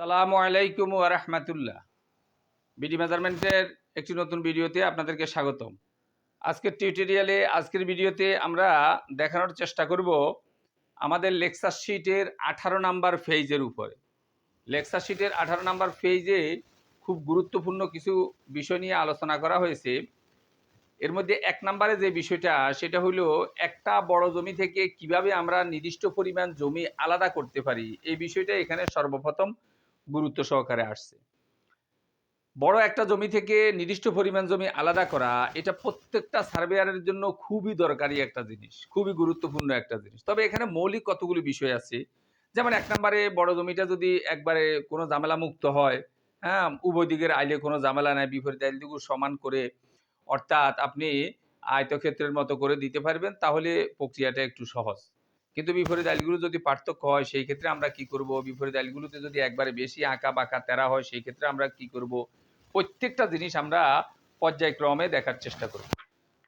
সালামু আলাইকুম রাহমাতুল্লাহ। বিডি মেজারমেন্টের একটি নতুন ভিডিওতে আপনাদেরকে স্বাগতম। আজকের টিউটোরিয়ালে, আজকের ভিডিওতে আমরা দেখানোর চেষ্টা করব আমাদের লেকচার শিটের আঠারো নাম্বার ফেজের উপরে। লেকচার শিটের আঠারো নাম্বার ফেজে খুব গুরুত্বপূর্ণ কিছু বিষয় নিয়ে আলোচনা করা হয়েছে। এর মধ্যে এক নম্বরে যে বিষয়টা, সেটা হলো একটা বড় জমি থেকে কীভাবে আমরা নির্দিষ্ট পরিমাণ জমি আলাদা করতে পারি। এই বিষয়টা এখানে সর্বপ্রথম গুরুত্ব সহকারে আসছে। বড় একটা জমি থেকে নির্দিষ্ট পরিমাণ জমি আলাদা করা, এটা প্রত্যেকটা সার্ভেয়ারের জন্য খুবই দরকারি একটা জিনিস, খুবই গুরুত্বপূর্ণ একটা জিনিস। তবে এখানে মৌলিক কতগুলি বিষয় আছে? যেমন এক নম্বরে বড় জমিটা যদি একবারে কোনো ঝামেলা মুক্ত হয় হ্যাঁ উভয় দিকের আইলে কোনো ঝামেলা নাই, বিপরীত আইল দিকেও সমান করে, অর্থাৎ আপনি আয়তক্ষেত্রের মতো করে দিতে পারবেন, তাহলে প্রক্রিয়াটা একটু সহজ। কিন্তু বিপরীত আইলগুলো যদি পার্থক্য হয়, সেই ক্ষেত্রে আমরা কি করব? বিপরীত আইলগুলোতে যদি একবারে বেশি আঁকা বাঁকা তেরা হয়, সেই ক্ষেত্রে আমরা কি করব? প্রত্যেকটা জিনিস আমরা পর্যায়ক্রমে দেখার চেষ্টা করব।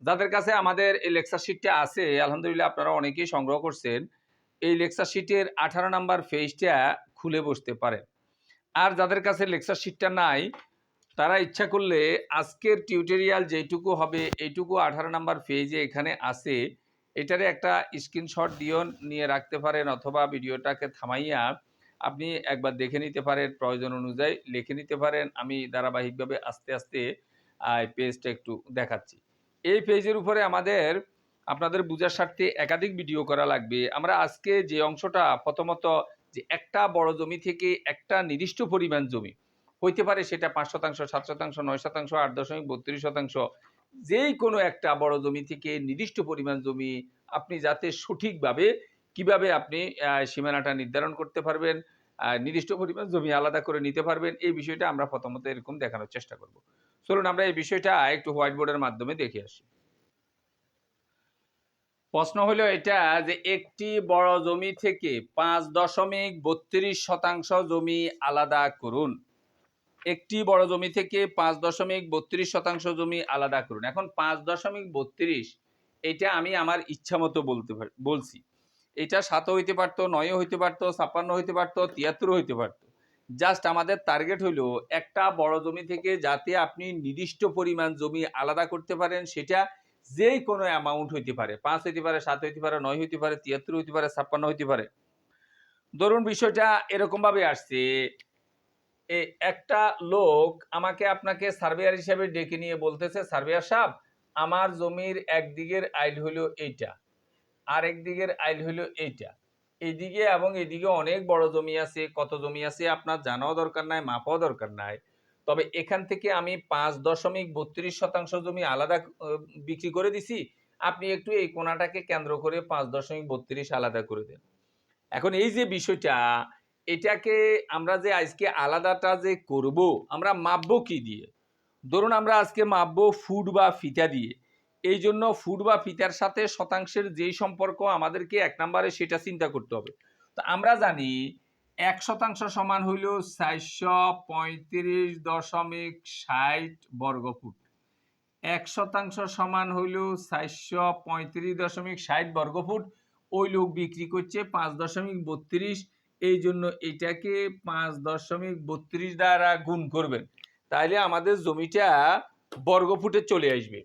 যাদের কাছে আমাদের এই লেকচার শিটটা আছে, আলহামদুলিল্লাহ আপনারা অনেকেই সংগ্রহ করছেন। এই লেকচার শিটের আঠারো নাম্বার ফেজটা খুলে বসতে পারেন। আর যাদের কাছে লেকচার শিটটা নাই, তারা ইচ্ছা করলে আজকের টিউটোরিয়াল যেটুকু হবে এইটুকু আঠারো নাম্বার ফেজে এখানে আছে। এটারে একটা স্ক্রিনশট দিয়েও নিয়ে রাখতে পারেন অথবা ভিডিওটাকে থামাইয়া আপনি একবার দেখে নিতে পারেন, প্রয়োজন অনুযায়ী লিখে নিতে পারেন। আমি ধারাবাহিকভাবে আস্তে আস্তে পেজটা একটু দেখাচ্ছি। এই পেজের উপরে আমাদের, আপনাদের বোঝার স্বার্থে একাধিক ভিডিও করা লাগবে। আমরা আজকে যে অংশটা, প্রথমত যে একটা বড় জমি থেকে একটা নির্দিষ্ট পরিমাণ জমি, হইতে পারে সেটা পাঁচ শতাংশ, সাত শতাংশ, নয় শতাংশ, আট দশমিক বত্রিশ শতাংশ যেই কোনো একটা বড় জমি থেকে নির্দিষ্ট পরিমাণ জমি আপনি যাতে সঠিকভাবে কীভাবে আপনি সীমানাটা নির্ধারণ করতে পারবেন নির্দিষ্ট পরিমাণ জমি আলাদা করে নিতে পারবেন, এই বিষয়টা আমরা প্রথমত এরকম দেখানোর চেষ্টা করব। চলুন আমরা এই বিষয়টা একটু হোয়াইট বোর্ডের মাধ্যমে দেখে আসি। প্রশ্ন হলো এটা যে একটি বড় জমি থেকে পাঁচ দশমিক বত্রিশ শতাংশ জমি আলাদা করুন। একটি বড় জমি থেকে পাঁচ দশমিক বত্রিশ শতাংশ জমি আলাদা করুন। এখন পাঁচ দশমিক বত্রিশ, এটা আমি আমার ইচ্ছা মতো বলতে বলছি। এটা সাত হইতে পারতো নয় হইতে পারতো, ছাপ্পান্ন হইতে পারতো, তিয়াত্তর হইতে পারতো। জাস্ট আমাদের টার্গেট হইল একটা বড় জমি থেকে যাতে আপনি নির্দিষ্ট পরিমাণ জমি আলাদা করতে পারেন, সেটা যেই কোনো অ্যামাউন্ট হইতে পারে। পাঁচ হইতে পারে, সাত হইতে পারে, নয় হইতে পারে, তিয়াত্তর হইতে পারে, ছাপ্পান্ন হইতে পারে। ধরুন বিষয়টা এরকম ভাবে আসছে একটা লোক আমাকে আপনাকে সার্ভেয়ার হিসেবে ডেকে নিয়ে বলতেছে, সার্ভেয়ার সাহেব, আমার জমির একদিকের আইল হলো এইটা আর একদিকের আইল হলো এইটা। এইদিকে এবং এদিকে অনেক বড় জমি আছে, কত জমি আছে আপনার জানাও দরকার নাই, মাপাও দরকার নাই। তবে এখান থেকে আমি পাঁচ দশমিক বত্রিশ শতাংশ জমি আলাদা বিক্রি করে দিছি। আপনি একটু এই কোনাটাকে কেন্দ্র করে পাঁচ দশমিক বত্রিশ আলাদা করে দেন। এখন এই যে বিষয়টা এটাকে আমরা যে আজকে আলাদাটা যে করব, আমরা মাপবো কি দিয়ে? ধরুন আমরা আজকে মাপবো ফুড বা ফিতা দিয়ে। এই জন্য ফুড বা ফিতার সাথে শতাংশের যেই সম্পর্ক আমাদেরকে এক নম্বরে সেটা চিন্তা করতে হবে। তো আমরা জানি এক শতাংশ সমান হইল চারশো পঁয়ত্রিশ দশমিক ষাট বর্গ ফুট এক শতাংশ সমান হইল চারশো পঁয়ত্রিশ দশমিক ষাট বর্গ ফুট ওই লোক বিক্রি করছে পাঁচ দশমিক বত্রিশ এই জন্য এটাকে পাঁচ দশমিক বত্রিশ দ্বারা গুণ করবেন তাহলে আমাদের জমিটা বর্গফুটে চলে আসবে।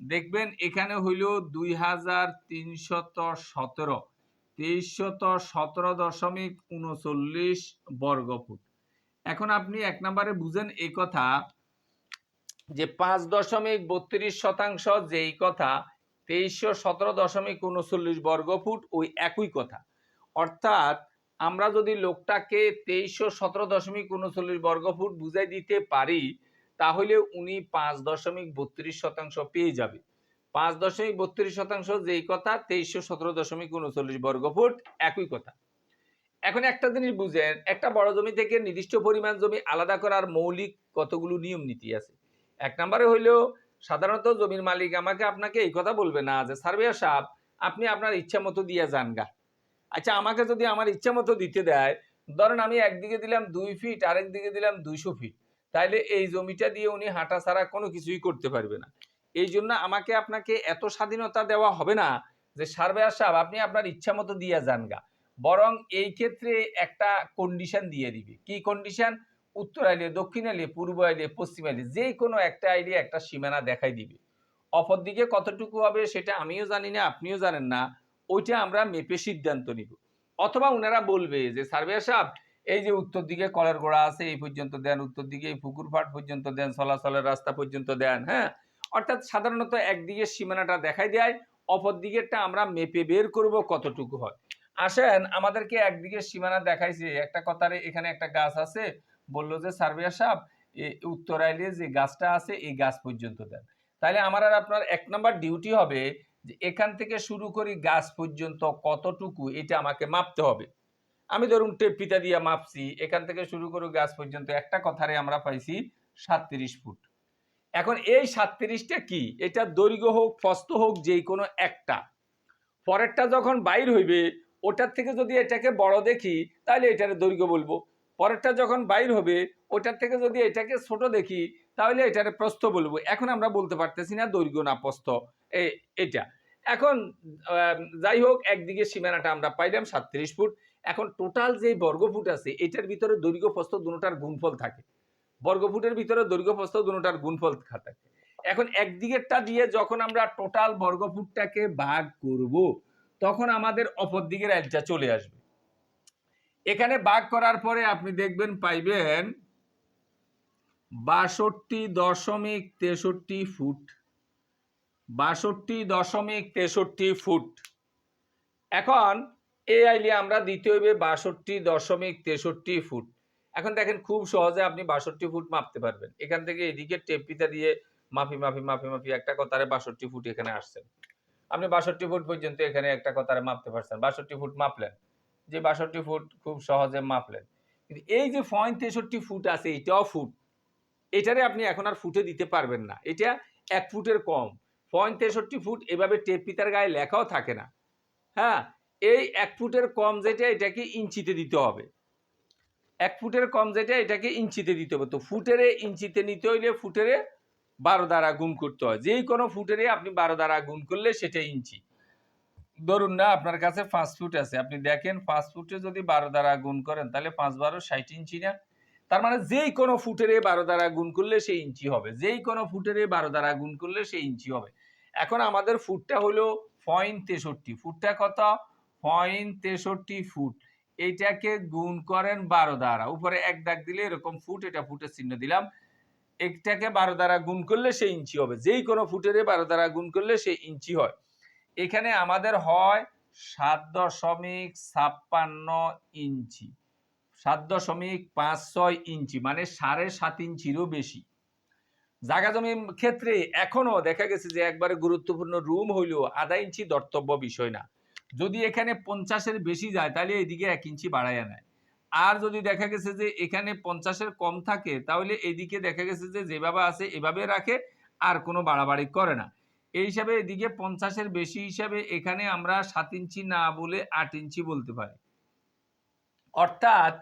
দেখবেন এখানে হইল দুই হাজার তিনশত সতেরো, তেইশশত সতেরো দশমিক উনচল্লিশ বর্গফুট। এখন আপনি এক নম্বরে বুঝেন এই কথা, যে পাঁচ দশমিক বত্রিশ শতাংশ যেই কথা তেইশশো সতেরো দশমিক উনচল্লিশ বর্গফুট ওই একই কথা। অর্থাৎ আমরা যদি লোকটাকে তেইশশো সতেরো দশমিক উনচল্লিশ বর্গফুট বুঝাই দিতে পারি, তাহলে উনি পাঁচ দশমিক বত্রিশ শতাংশ পেয়ে যাবে। পাঁচ দশমিক বত্রিশ শতাংশ যেই কথা, তেইশশো সতেরো দশমিক উনচল্লিশ বর্গফুট একই কথা। এখন একটা জিনিস বুঝেন, একটা বড় জমি থেকে নির্দিষ্ট পরিমাণ জমি আলাদা করার মৌলিক কতগুলো নিয়ম নীতি আছে। এক নম্বরে হইলেও সাধারণত জমির মালিক আমাকে আপনাকে এই কথা বলবে না যে সার্ভেয়ার সাহেব, আপনি আপনার ইচ্ছা মতো দিয়ে যান গা। আচ্ছা আমাকে যদি আমার ইচ্ছা মতো দিতে দেয়, ধরেন আমি একদিকে দিলাম দুই ফিট আরেক দিকে দিলাম দুইশো ফিট তাইলে এই জমিটা দিয়ে উনি হাঁটা ছাড়া কোনো কিছুই করতে পারবে না। এই জন্য আমাকে আপনাকে এত স্বাধীনতা দেওয়া হবে না যে সার্ভেয়ার সাহেব, আপনি আপনার ইচ্ছা মতো দিয়ে যান গা। বরং এই ক্ষেত্রে একটা কন্ডিশন দিয়ে দিবে। কি কন্ডিশন উত্তর আইলে, দক্ষিণ আইলে, পূর্ব আইলে, পশ্চিম আইলে, যে কোনো একটা আইলে একটা সীমানা দেখাই দিবে। অপর দিকে কতটুকু হবে সেটা আমিও জানি না, আপনিও জানেন না। ওইটা আমরা মেপে সিদ্ধান্ত নিব। অথবা ওনারা বলবে যে, সার্ভেয়ার সাহেব এই যে উত্তর দিকে কলের গোড়া আছে, এই পর্যন্ত দেন, উত্তর দিকে এই পুকুর ফাট পর্যন্ত দেন, চলাচলের রাস্তা পর্যন্ত দেন। হ্যাঁ? অর্থাৎ সাধারণত একদিকে সীমানাটা দেখাই দেয়, অপর দিকেরটা আমরা মেপে বের করব কতটুকু হয়। আসেন, আমাদেরকে একদিকে সীমানা দেখাইছে, একটা কথারে এখানে একটা গাছ আছে, বলল যে, সার্ভেয়ার সাহেব এ- উত্তর আইলে যে গাছটা আছে, এই গাছ পর্যন্ত দেন। তাহলে আমার আর আপনার এক নম্বর ডিউটি হবে যে এখান থেকে শুরু করি গাছ পর্যন্ত কতটুকু, এটা আমাকে মাপতে হবে। আমি ধরুন টেপ পিতা দিয়ে মাপছি, এখান থেকে শুরু করে গাছ পর্যন্ত একটা কথারে আমরা পাইছি সাতত্রিশ ফুট। এখন এই সাতত্রিশটা কি? এটা দৈর্ঘ্য হোক ফস্ত হোক যেই কোনো একটা। পরেরটা যখন বাইর হইবে, ওটার থেকে যদি এটাকে বড় দেখি, তাহলে এটার দৈর্ঘ্য বলব। পরেরটা যখন বাইর হবে, ওটার থেকে যদি এটাকে ছোট দেখি, তাহলে এটার প্রস্থ বলব। এখন আমরা বলতে পারতেছি না দৈর্ঘ্য না প্রস্থ। এটা। এখন যাই হোক, একদিকে সীমানাটা আমরা পাইলাম সাতত্রিশ ফুট। এখন টোটাল যে বর্গফুট আছে, এটার ভিতরে দৈর্ঘ্য প্রস্থ দুটার গুণফল থাকে। বর্গফুটের ভিতরে দৈর্ঘ্য প্রস্থ দুটার গুণফল থাকে। এখন একদিকেরটা দিয়ে যখন আমরা টোটাল বর্গফুটটাকে ভাগ করব, তখন আমাদের অপর দিকের আইলটা চলে আসবে। এখানে ভাগ করার পরে আপনি দেখবেন পাইবেন বাষট্টি দশমিক তেষট্টি ফুট। বাষট্টি দশমিক তেষট্টি ফুট। এখন এ আইলে আমরা দ্বিতীয় হইবে বাষট্টি দশমিক তেষট্টি ফুট। এখন দেখেন খুব সহজে আপনি বাষট্টি ফুট মাপতে পারবেন। এখান থেকে এদিকে টেপ পিতা দিয়ে মাপি মাপি মাপি মাপি একটা কথারে বাষট্টি ফুট এখানে আসছেন। আপনি বাষট্টি ফুট পর্যন্ত এখানে একটা কথারে মাপতে পারছেন। বাষট্টি ফুট মাপলেন। যে বাষট্টি ফুট খুব সহজে মাপলেন। কিন্তু এই যে পয়েন্ট তেষট্টি ফুট আছে, এটাও ফুট। এটারে আপনি এখন আর ফুটে দিতে পারবেন না। এটা এক ফুটের কম। পয়েন্ট তেষট্টি ফুট এভাবে টেপ পিতার গায়ে লেখাও থাকে না। হ্যাঁ এই এক ফুটের কম যেটা, এটাকে ইঞ্চিতে দিতে হবে। এক ফুটের কম যেটা, এটাকে ইঞ্চিতে দিতে হবে। তো ফুটেরে ইঞ্চিতে নিতে হইলে ফুটেরে বারো দ্বারা গুণ করতে হয়। যেই কোনো ফুটেরে আপনি বারো দ্বারা গুণ করলে সেটা ইঞ্চি। ধরুন না, আপনার কাছে পাঁচ ফুট আছে। আপনি দেখেন, পাঁচ ফুটে যদি বারো দ্বারা গুণ করেন, তাহলে পাঁচ বারো ষাট ইঞ্চি না। তার মানে যেই কোনো ফুটেরে বারো দ্বারা গুণ করলে সেই ইঞ্চি হবে। যেই কোনো ফুটেরে বারো দ্বারা গুণ করলে সেই ইঞ্চি হবে। এখন আমাদের ফুটটা হলো পয়েন্ট তেষট্টি। ফুটটা কত? পয়েন্ট তেষট্টি ফুট। এইটাকে গুণ করেন বারো দ্বারা। উপরে এক দাগ দিলে এরকম ফুট, এটা ফুটের চিহ্ন দিলাম। একটাকে বারো দ্বারা গুণ করলে সেই ইঞ্চি হবে। যেই কোনো ফুটেরে বারো দ্বারা গুণ করলে সেই ইঞ্চি হয়। এখানে আমাদের হয় সাত দশমিক ছাপ্পান্ন ইঞ্চি। সাত দশমিক পাঁচ ছয় ইঞ্চি মানে সাড়ে সাত ইঞ্চিরও বেশি। জায়গা জমির ক্ষেত্রে এখনও দেখা গেছে যে একবারে গুরুত্বপূর্ণ রুম হইলেও আধা ইঞ্চি দর্তব্য বিষয় না। যদি এখানে পঞ্চাশের বেশি যায়, তাহলে এদিকে এক ইঞ্চি বাড়াইয়া নেয়। আর যদি দেখা গেছে যে এখানে পঞ্চাশের কম থাকে, তাহলে এদিকে দেখা গেছে যে যেভাবে আছে এভাবে রাখে, আর কোনো বাড়াবাড়ি করে না। এই হিসাবে এদিকে পঞ্চাশের বেশি হিসাবে এখানে আমরা সাত ইঞ্চি না বলে আট ইঞ্চি বলতে পারি। অর্থাৎ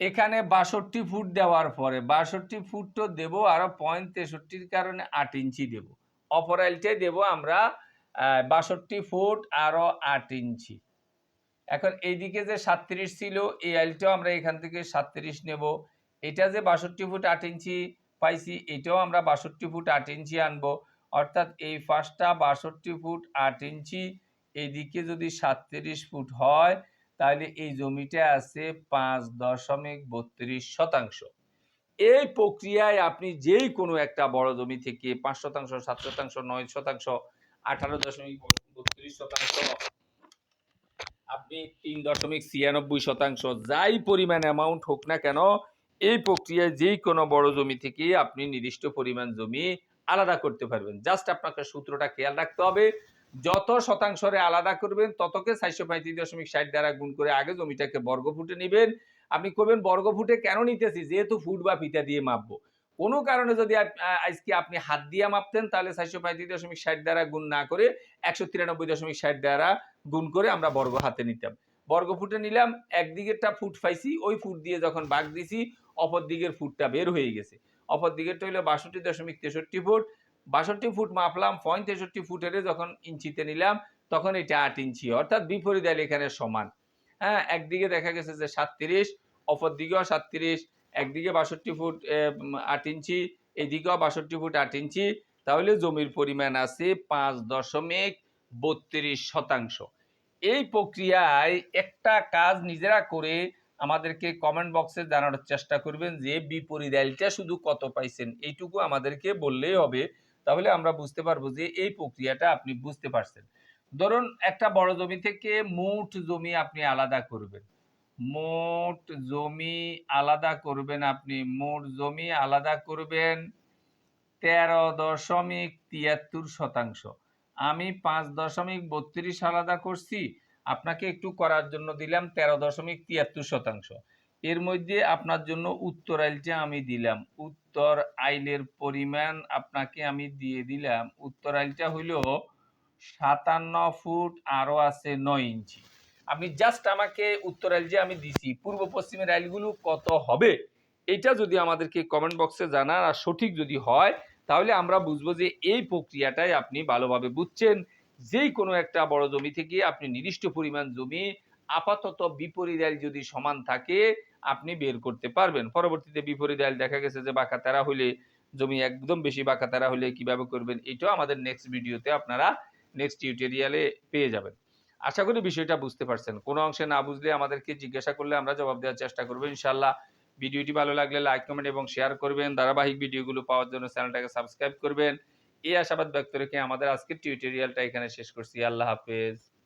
এখানে বাষট্টি ফুট দেওয়ার পরে, বাষট্টি ফুট তো দেবো আরও পয়েন্ট তেষট্টির কারণে আট ইঞ্চি দেব। অপরাইলটাই দেব আমরা বাষট্টি ফুট আরও আট ইঞ্চি। এখন এইদিকে যে সাতত্রিশ ছিল, এই আইলটাও আমরা এখান থেকে সাতত্রিশ নেব। এটা যে বাষট্টি ফুট আট ইঞ্চি পাইছি, এটাও আমরা বাষট্টি ফুট আট ইঞ্চি আনব। অর্থাৎ এই ফার্স্টটা বাষট্টি ফুট আট ইঞ্চি, এইদিকে যদি সাতত্রিশ ফুট হয় তাহলে এই জমিটা আছে পাঁচ দশমিক বত্রিশ শতাংশ। এই প্রক্রিয়ায় আপনি যেই কোনো একটা বড় জমি থেকে পাঁচ শতাংশ, সাত শতাংশ, নয় শতাংশ, আঠারো দশমিক বত্রিশ শতাংশ, আপনি তিন দশমিক ছিয়ানব্বই শতাংশ, যাই পরিমাণ অ্যামাউন্ট হোক না কেন, এই প্রক্রিয়ায় যেই কোনো বড় জমি থেকে আপনি নির্দিষ্ট পরিমাণ জমি আলাদা করতে পারবেন। জাস্ট আপনাকে সূত্রটা খেয়াল রাখতে হবে। যত শতাংশরে আলাদা করবেন, ততকে চারশো পঁয়ত্রিশ দশমিক ষাট দ্বারা গুণ করে আগে জমিটাকে বর্গফুটে নেবেন। আপনি করবেন বর্গফুটে কেন নিতেছি? যেহেতু ফুট বা ফিতা দিয়ে মাপবো। কোনো কারণে যদি আজকে আপনি হাত দিয়ে মাপতেন, তাহলে চারশো পঁয়ত্রিশ দশমিক ষাট দ্বারা গুণ না করে একশো তিরানব্বই দশমিক ষাট দ্বারা গুণ করে আমরা বর্গ হাতে নিতাম। বর্গ ফুটে নিলাম, একদিকেরটা ফুট পাইছি, ওই ফুট দিয়ে যখন বাঘ দিছি অপর দিকের ফুটটা বের হয়ে গেছে। অপর দিকেরটা হলো বাষট্টি দশমিক তেষট্টি ফুট বাষট্টি ফুট মাপলাম পয়েন্ট তেষট্টি ফুটের যখন ইঞ্চিতে নিলাম, তখন এটা আট ইঞ্চি, অর্থাৎ বিপরীত আইল এখানে সমান। হ্যাঁ একদিকে দেখা গেছে যে সাতত্রিশ, অপর দিকেও সাতত্রিশ, একদিকে বাষট্টি ফুট আট ইঞ্চি, এদিকেও বাষট্টি ফুট আট ইঞ্চি, তাহলে জমির পরিমাণ আছে পাঁচ দশমিক বত্রিশ শতাংশ। এই প্রক্রিয়ায় একটা কাজ নিজেরা করে আমাদেরকে কমেন্ট বক্সে জানানোর চেষ্টা করবেন যে বিপরীত শুধু কত পাইছেন, এইটুকু আমাদেরকে বললেই হবে। তাহলে আমরা বুঝতে পারব যে এই প্রক্রিয়াটা আপনি বুঝতে পারছেন। ধরুন একটা বড় জমি থেকে মোট জমি আপনি আলাদা করবেন। মোট জমি আলাদা করবেন আপনি। মোট জমি আলাদা করবেন তেরো দশমিক তিয়াত্তর শতাংশ। আমি পাঁচ দশমিক বত্রিশ আলাদা করছি, আপনাকে একটু করার জন্য দিলাম তেরো দশমিক তিয়াত্তর শতাংশ। এর মধ্যে আপনার জন্য উত্তর আইলটা আমি দিলাম। উত্তর আইলের পরিমাণ আপনাকে আমি দিয়ে দিলাম। উত্তর আইলটা হইল সাতান্ন ফুট আরও আছে নয় ইঞ্চি। আপনি জাস্ট আমাকে উত্তর আইল যে আমি দিছি, পূর্ব পশ্চিমের আইলগুলো কত হবে? এটা যদি আমাদেরকে কমেন্ট বক্সে জানান আর সঠিক যদি হয়, তাহলে আমরা বুঝব যে এই প্রক্রিয়াটাই আপনি ভালোভাবে বুঝছেন। যেই কোনো একটা বড় জমি থেকে আপনি নির্দিষ্ট পরিমাণ জমি আপাতত বিপরীত আইল যদি সমান থাকে আপনি বের করতে পারবেন। পরবর্তীতে বিপরীত আইল দেখা গেছে যে বাঁকা তারা হলে জমি একদম বেশি বাঁকা তারা হলে কীভাবে করবেন, এটাও আমাদের নেক্সট ভিডিওতে আপনারা নেক্সট টিউটোরিয়ালে পেয়ে যাবেন। আশা করি বিষয়টা বুঝতে পারছেন। কোনো অংশে না বুঝলে আমাদেরকে জিজ্ঞাসা করলে আমরা জবাব দেওয়ার চেষ্টা করব ইনশাল্লাহ ভিডিওটি ভালো লাগলে লাইক কমেন্ট এবং শেয়ার করবেন। ধারাবাহিক ভিডিওগুলো পাওয়ার জন্য চ্যানেলটাকে সাবস্ক্রাইব করবেন। এই আশাবাদ ব্যক্ত রেখে আমাদের আজকের টিউটোরিয়ালটা এখানে শেষ করছি। আল্লাহ হাফেজ।